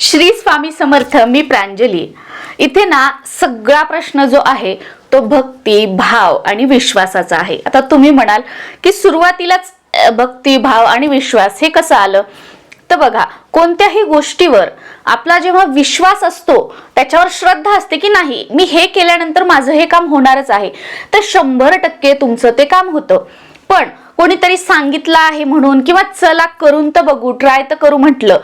श्री स्वामी समर्थ मी प्रांजली. इथे ना सगळा प्रश्न जो आहे तो भक्ती भाव आणि विश्वासाचा आहे. आता तुम्ही म्हणाल की सुरुवातीलाच भक्ती भाव आणि विश्वास हे कसं आलं? तर बघा कोणत्याही गोष्टीवर आपला जेव्हा विश्वास असतो त्याच्यावर श्रद्धा असते की नाही मी हे केल्यानंतर माझं हे काम होणारच आहे. तर शंभर टक्के तुमचं ते काम होतं. पण कोणीतरी सांगितलं आहे म्हणून किंवा चला करून तर बघू ट्राय तर करू म्हटलं.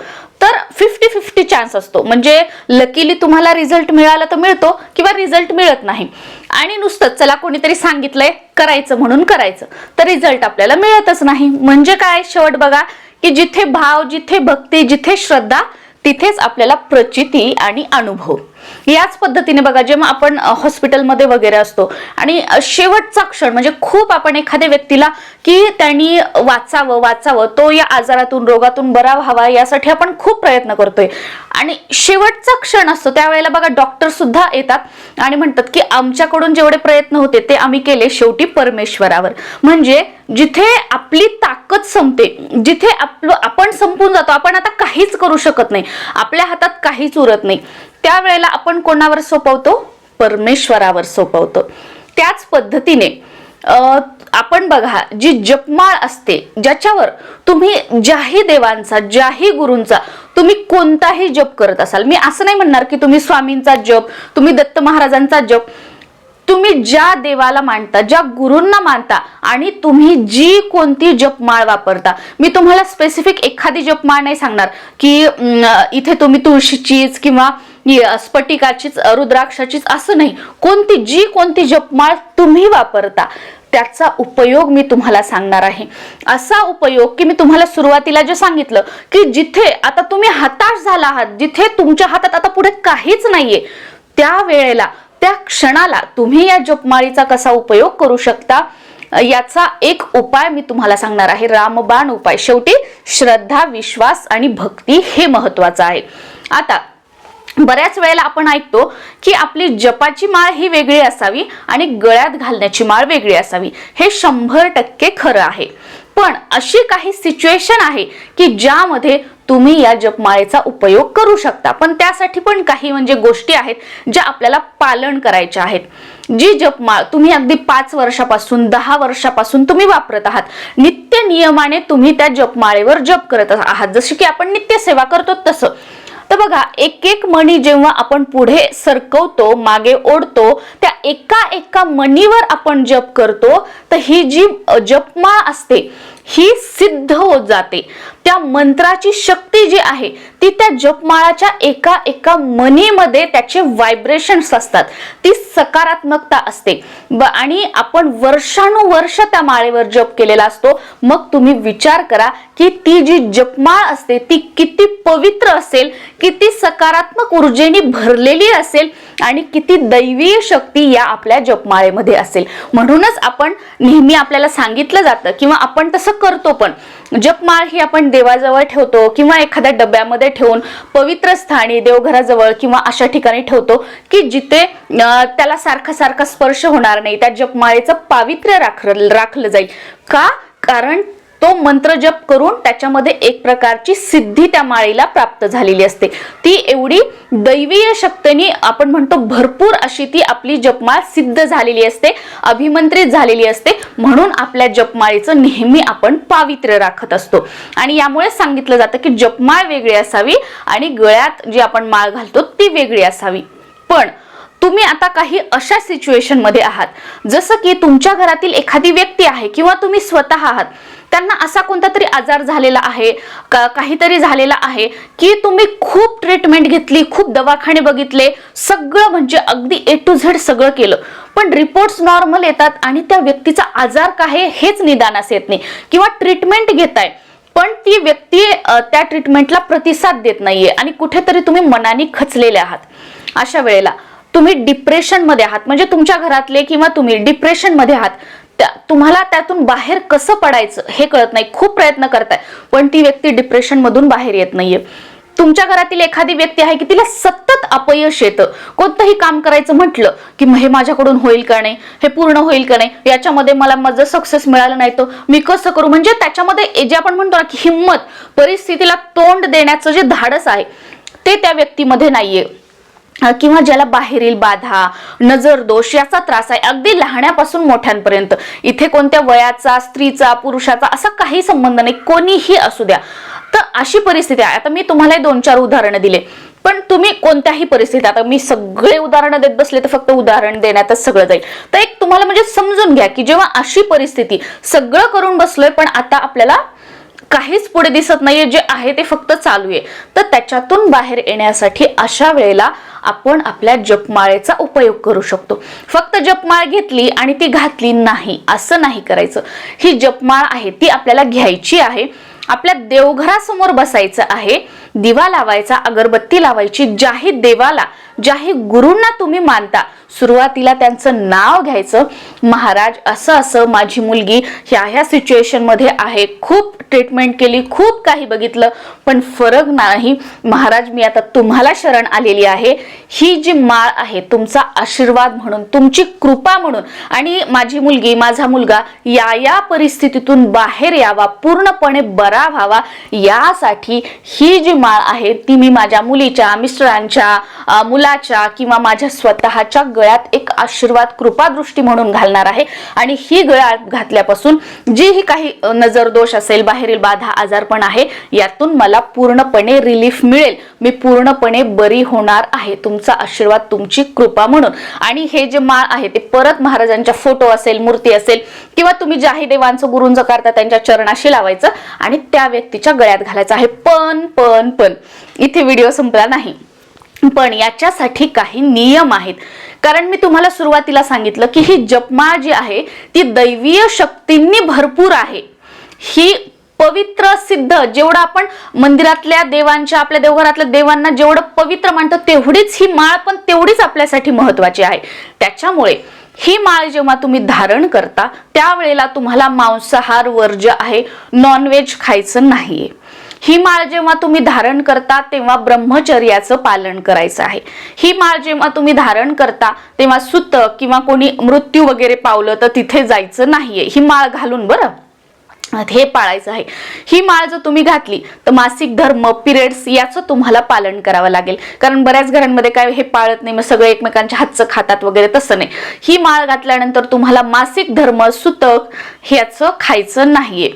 तर फिफ्टी फिफ्टी चान्स असतो. म्हणजे लकीली तुम्हाला रिझल्ट मिळाला तर मिळतो किंवा रिझल्ट मिळत नाही. आणि नुसतंच चला कोणीतरी सांगितलंय करायचं म्हणून करायचं. तर रिझल्ट आपल्याला मिळतच नाही. म्हणजे काय? शेवट बघा की जिथे भाव जिथे भक्ती जिथे श्रद्धा तिथेच आपल्याला प्रचिती आणि अनुभव. याच पद्धतीने बघा जेव्हा आपण हॉस्पिटलमध्ये वगैरे असतो आणि शेवटचा क्षण म्हणजे खूप आपण एखाद्या व्यक्तीला की त्यांनी वाचावं वाचावं तो या आजारातून रोगातून बरा व्हावा यासाठी आपण खूप प्रयत्न करतोय. आणि शेवटचा क्षण असतो त्यावेळेला बघा डॉक्टर सुद्धा येतात आणि म्हणतात की आमच्याकडून जेवढे प्रयत्न होते ते आम्ही केले शेवटी परमेश्वरावर. म्हणजे जिथे आपली ताकद संपते जिथे आपलं आपण संपून जातो आपण आता काहीच करू शकत नाही. आपल्या हातात काहीच उरत नाही. त्यावेळेला आपण कोणावर सोपवतो? परमेश्वरावर सोपवतो. त्याच पद्धतीने आपण बघा जी जपमाळ असते ज्याच्यावर तुम्ही ज्याही देवांचा ज्याही गुरूंचा तुम्ही कोणताही जप करत असाल. मी असं नाही म्हणणार की तुम्ही स्वामींचा जप तुम्ही दत्त महाराजांचा जप. तुम्ही ज्या देवाला मानता ज्या गुरूंना मानता आणि तुम्ही जी कोणती जपमाळ वापरता. मी तुम्हाला स्पेसिफिक एखादी जपमाळ नाही सांगणार की इथे तुम्ही तुळशीचीच किंवा स्फटिकाचीच रुद्राक्षाचीच असं नाही. कोणती जी कोणती जपमाळ तुम्ही वापरता त्याचा उपयोग मी तुम्हाला सांगणार आहे. असा उपयोग की मी तुम्हाला सुरुवातीला जे सांगितलं की जिथे आता तुम्ही हताश झाला आहात जिथे तुमच्या हातात आता पुढे काहीच नाहीये त्या वेळेला त्या क्षणाला तुम्ही या जपमाळीचा कसा उपयोग करू शकता याचा एक उपाय मी तुम्हाला सांगणार आहे. रामबाण उपाय. शेवटी श्रद्धा विश्वास आणि भक्ती हे महत्वाचं आहे. आता बऱ्याच वेळेला आपण ऐकतो की आपली जपाची माळ ही वेगळी असावी आणि गळ्यात घालण्याची माळ वेगळी असावी. हे शंभर टक्के खरं आहे. पण अशी काही सिच्युएशन आहे की ज्यामध्ये तुम्ही या जपमाळेचा उपयोग करू शकता. पण त्यासाठी पण काही म्हणजे गोष्टी आहेत ज्या आपल्याला पालन करायच्या आहेत. जी जपमाळ तुम्ही अगदी पाच वर्षापासून दहा वर्षापासून तुम्ही वापरत आहात नित्य नियमाने तुम्ही त्या जपमाळेवर जप करत आहात. जशी की आपण नित्य सेवा करतो तसं. तर बघा एक एक मणी जेव्हा आपण पुढे सरकवतो मागे ओढतो त्या एका एका मणीवर आपण जप करतो तर ही जी जपमा जपमाळ असते ही सिद्ध होत जाते. त्या मंत्राची शक्ती जी आहे ती त्या जपमाळाच्या एका एका मनीमध्ये त्याचे व्हायब्रेशन्स असतात. ती सकारात्मकता असते. आणि आपण वर्षानुवर्ष त्या माळेवर जप केलेला असतो. मग तुम्ही विचार करा की ती जी जपमाळ असते ती किती पवित्र असेल किती सकारात्मक ऊर्जेने भरलेली असेल आणि किती दैवीय शक्ती या आपल्या जपमाळेमध्ये असेल. म्हणूनच आपण नेहमी आपल्याला सांगितलं जातं किंवा आपण तसं करतो पण. जपमाळ ही आपण देवाजवळ ठेवतो किंवा एखाद्या डब्यामध्ये ठेवून पवित्र स्थानी देवघराजवळ किंवा अशा ठिकाणी ठेवतो की जिथे त्याला सारखा सारखा स्पर्श होणार नाही. त्या जपमाळेचं पावित्र्य राख राखलं जाईल. का? कारण तो मंत्र जप करून त्याच्यामध्ये एक प्रकारची सिद्धी त्या माळीला प्राप्त झालेली असते. ती एवढी दैवीय शक्तीने आपण म्हणतो भरपूर अशी ती आपली जपमाळ सिद्ध झालेली असते अभिमंत्रित झालेली असते. म्हणून आपल्या जपमाळीचं नेहमी आपण पावित्र्य राखत असतो. आणि यामुळे सांगितलं जातं की जपमाळ वेगळी असावी आणि गळ्यात जी आपण माळ घालतो ती वेगळी असावी. पण तुम्ही आता काही अशा सिच्युएशनमध्ये आहात. जसं की तुमच्या घरातील एखादी व्यक्ती आहे किंवा तुम्ही स्वतः आहात. त्यांना असा कोणता तरी आजार झालेला आहे का काहीतरी झालेला आहे की तुम्ही खूप ट्रीटमेंट घेतली खूप दवाखाने बघितले सगळं म्हणजे अगदी ए टू झेड सगळं केलं. पण रिपोर्ट्स नॉर्मल येतात आणि त्या व्यक्तीचा आजार काय आहे हेच निदानास येत नाही. किंवा ट्रीटमेंट घेताय पण ती व्यक्ती त्या ट्रीटमेंटला प्रतिसाद देत नाहीये आणि कुठेतरी तुम्ही मनाने खचलेले आहात. अशा वेळेला तुम्ही डिप्रेशनमध्ये आहात. म्हणजे तुमच्या घरातले किंवा तुम्ही डिप्रेशनमध्ये आहात. त्या- तुम्हाला त्यातून बाहेर कसं पडायचं हे कळत नाही. खूप प्रयत्न करताय. पण ती व्यक्ती डिप्रेशन मधून बाहेर येत नाहीये. तुमच्या घरातील एखादी व्यक्ती आहे की तिला सतत अपयश येतं. कोणतंही काम करायचं म्हटलं की मग हे माझ्याकडून होईल का नाही? हे पूर्ण होईल का नाही? याच्यामध्ये मला माझं सक्सेस मिळालं नाही तर मी कसं करू? म्हणजे त्याच्यामध्ये जे आपण म्हणतो ना की हिंमत परिस्थितीला तोंड देण्याचं जे धाडस आहे ते त्या व्यक्तीमध्ये नाहीये. किंवा ज्याला बाहेरील बाधा नजर दोष याचा त्रास आहे अगदी लहाण्यापासून मोठ्यांपर्यंत. इथे कोणत्या वयाचा स्त्रीचा पुरुषाचा असा काही संबंध नाही कोणीही असू द्या. तर अशी परिस्थिती आहे. आता मी तुम्हाला दोन चार उदाहरणं दिले. पण तुम्ही कोणत्याही परिस्थितीत आता मी सगळे उदाहरणं देत बसले तर फक्त उदाहरण देण्यातच सगळं जाईल. तर एक तुम्हाला म्हणजे समजून घ्या की जेव्हा अशी परिस्थिती सगळं करून बसलोय पण आता आपल्याला काहीच पुढे दिसत नाहीये जे आहे ते फक्त चालू आहे. तर त्याच्यातून बाहेर येण्यासाठी अशा वेळेला आपण आपल्या जपमाळेचा उपयोग करू शकतो. फक्त जपमाळ घेतली आणि ती घातली नाही असं नाही करायचं. ही जपमाळ आहे ती आपल्याला घ्यायची आहे. आपल्या देवघरासमोर बसायचं आहे. दिवा लावायचा अगरबत्ती लावायची ज्याही देवाला ज्याही गुरूंना तुम्ही मानता. सुरुवातीला त्यांचं नाव घ्यायचं महाराज असं असं माझी मुलगी ह्या ह्या सिच्युएशनमध्ये आहे. खूप ट्रीटमेंट केली खूप काही बघितलं पण फरक नाही. महाराज मी आता तुम्हाला शरण आलेली आहे. ही जी माळ आहे तुमचा आशीर्वाद म्हणून तुमची कृपा म्हणून आणि माझी मुलगी माझा मुलगा या या परिस्थितीतून बाहेर यावा पूर्णपणे बरा व्हावा. यासाठी ही जी माळ आहे ती मी माझ्या मुलीच्या मिस्टरांच्या मुलाच्या किंवा माझ्या स्वतःच्या गळ्यात एक आशीर्वाद कृपादृष्टी म्हणून घालणार आहे. आणि ही गळ्यात घातल्यापासून जी ही काही नजर दोष असेल बाहेरील बाधा आजारपण आहे यातून मला पूर्णपणे रिलीफ मिळेल. मी पूर्णपणे बरी होणार आहे. तुमचा आशीर्वाद तुमची कृपा म्हणून. आणि हे जे माळ आहे ते परत महाराजांच्या फोटो असेल मूर्ती असेल किंवा तुम्ही ज्याही देवांचं गुरुंज करता त्यांच्या चरणाशी लावायचं आणि त्या व्यक्तीच्या गळ्यात घालायचं आहे. पण पण पण इथे व्हिडिओ संपला नाही. पण याच्यासाठी काही नियम आहेत. कारण मी तुम्हाला सुरुवातीला सांगितलं की ही जपमाळ जी आहे ती दैवीय शक्तींनी भरपूर आहे. ही पवित्र सिद्ध जेवढं आपण मंदिरातल्या देवांच्या आपल्या देवघरातल्या देवांना जेवढं पवित्र मानतो तेवढीच ही माळ पण तेवढीच आपल्यासाठी महत्वाची आहे. त्याच्यामुळे ही माळ जेव्हा तुम्ही धारण करता त्यावेळेला तुम्हाला मांसाहार वर्ज्य आहे. नॉनव्हेज खायचं नाहीये. ही माळ जेव्हा तुम्ही धारण करता तेव्हा ब्रह्मचर्याचं पालन करायचं आहे. ही माळ जेव्हा तुम्ही धारण करता तेव्हा सुत किंवा कोणी मृत्यू वगैरे पावलं तर तिथे जायचं नाहीये. ही माळ घालून बरं? हे पाळायचं आहे. ही माळ जर तुम्ही घातली तर मासिक धर्म पिरियड्स याचं तुम्हाला पालन करावं लागेल. कारण बऱ्याच घरांमध्ये काय हे पाळत नाही मग सगळे एकमेकांच्या हातचं खातात वगैरे तसं नाही. ही माळ घातल्यानंतर तुम्हाला मासिक धर्म सुतक ह्याचं खायचं नाहीये.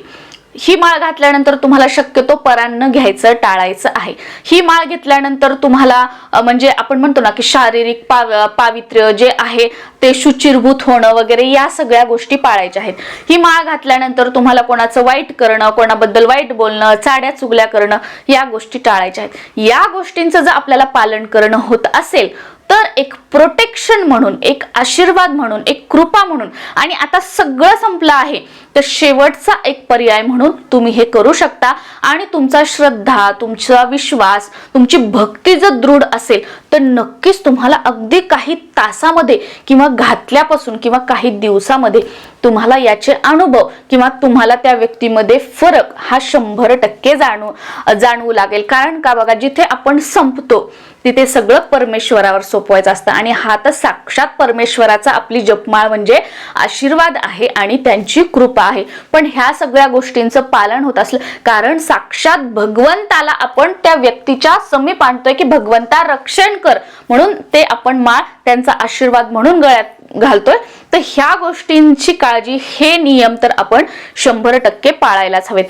ही माळ घातल्यानंतर तुम्हाला शक्यतो परान्न घ्यायचं टाळायचं आहे. ही माळ घेतल्यानंतर तुम्हाला म्हणजे आपण म्हणतो ना की शारीरिक पाव पावित्र्य जे आहे ते शुचिरभूत होणं वगैरे या सगळ्या गोष्टी पाळायच्या आहेत. ही माळ घातल्यानंतर तुम्हाला कोणाचं वाईट करणं कोणाबद्दल वाईट बोलणं चाड्या चुगल्या करणं या गोष्टी टाळायच्या आहेत. या गोष्टींचं जर आपल्याला पालन करणं होत असेल तर एक प्रोटेक्शन म्हणून एक आशीर्वाद म्हणून एक कृपा म्हणून. आणि आता सगळं संपलं आहे. तर शेवटचा एक पर्याय म्हणून तुम्ही हे करू शकता. आणि तुमचा श्रद्धा तुमचा विश्वास तुमची भक्ती जर दृढ असेल तर नक्कीच तुम्हाला अगदी काही तासामध्ये किंवा घातल्यापासून किंवा काही दिवसामध्ये तुम्हाला याचे अनुभव किंवा तुम्हाला त्या व्यक्तीमध्ये फरक हा शंभर टक्के जाणू जाणवू लागेल. कारण का बघा जिथे आपण संपतो तिथे सगळं परमेश्वरावर सोपवायचं असतं. आणि हा तर साक्षात परमेश्वराचा आपली जपमाळ म्हणजे आशीर्वाद आहे आणि त्यांची कृपा आहे. पण ह्या सगळ्या गोष्टींचं पालन होत असलं कारण साक्षात भगवंताला आपण त्या व्यक्तीच्या समीप आणतोय की भगवंता रक्षण कर. म्हणून ते आपण माळ त्यांचा आशीर्वाद म्हणून गळ्यात घालतोय. तर ह्या गोष्टींची काळजी हे नियम तर आपण शंभर टक्के पाळायलाच हवेत.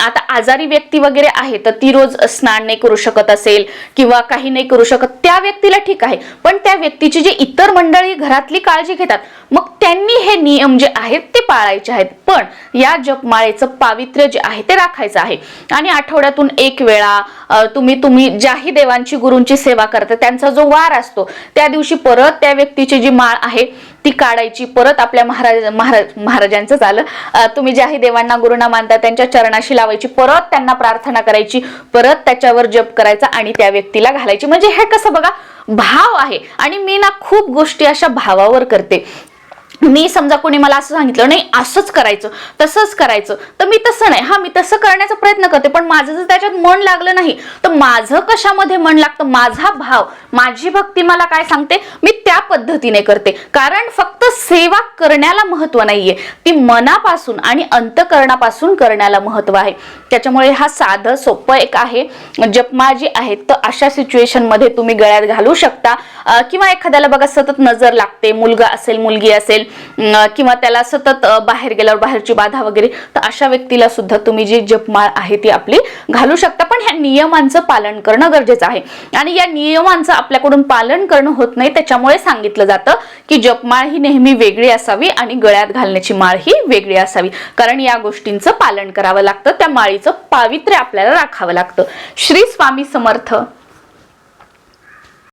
आता आजारी व्यक्ती वगैरे आहे तर ती रोज स्नान नाही करू शकत असेल किंवा काही नाही करू शकत त्या व्यक्तीला ठीक आहे. पण त्या व्यक्तीची जी इतर मंडळी घरातली काळजी घेतात मग त्यांनी हे नियम जे आहेत ते पाळायचे आहेत. पण या जपमाळेचं पावित्र्य जे आहे ते राखायचं आहे. आणि आठवड्यातून एक वेळा तुम्ही तुम्ही ज्याही देवांची गुरूंची सेवा करता त्यांचा जो वार असतो त्या दिवशी परत परत त्या व्यक्तीची जी माळ आहे ती काढायची. परत आपल्या महाराज महाराज महाराजांचं झालं. तुम्ही ज्याही देवांना गुरुना मानता त्यांच्या चरणाशी लावायची. परत त्यांना प्रार्थना करायची. परत त्याच्यावर जप करायचा आणि त्या व्यक्तीला घालायची. म्हणजे हे कसं बघा भाव आहे. आणि मी ना खूप गोष्टी अशा भावावर करते. मी समजा कोणी मला असं सांगितलं नाही असंच करायचं तसंच करायचं. तर मी तसं नाही. हा मी तसं करण्याचा प्रयत्न करते पण माझं जर त्याच्यात मन लागलं नाही तर माझं कशामध्ये मन लागतं? माझा भाव माझी भक्ती मला काय सांगते? मी त्या पद्धतीने करते. कारण फक्त सेवा करण्याला महत्त्व नाहीये. ती मनापासून आणि अंतकरणापासून करण्याला महत्त्व आहे. त्याच्यामुळे हा साधं सोपं एक आहे. जपमाळ जी आहे तर अशा सिच्युएशनमध्ये तुम्ही गळ्यात घालू शकता. किंवा एखाद्याला बघा सतत नजर लागते. मुलगा असेल मुलगी असेल किंवा त्याला सतत बाहेर गेल्यावर बाहेरची बाधा वगैरे तर अशा व्यक्तीला सुद्धा तुम्ही जी जपमाळ आहे ती आपली घालू शकता. पण ह्या नियमांचं पालन करणं गरजेचं आहे. आणि या नियमांचं आपल्याकडून पालन करणं होत नाही त्याच्यामुळे सांगितलं जातं की जपमाळ ही नेहमी वेगळी असावी आणि गळ्यात घालण्याची माळ ही वेगळी असावी. कारण या गोष्टींचं पालन करावं लागतं त्या माळीचं पावित्र्य आपल्याला राखावं लागतं. श्री स्वामी समर्थ.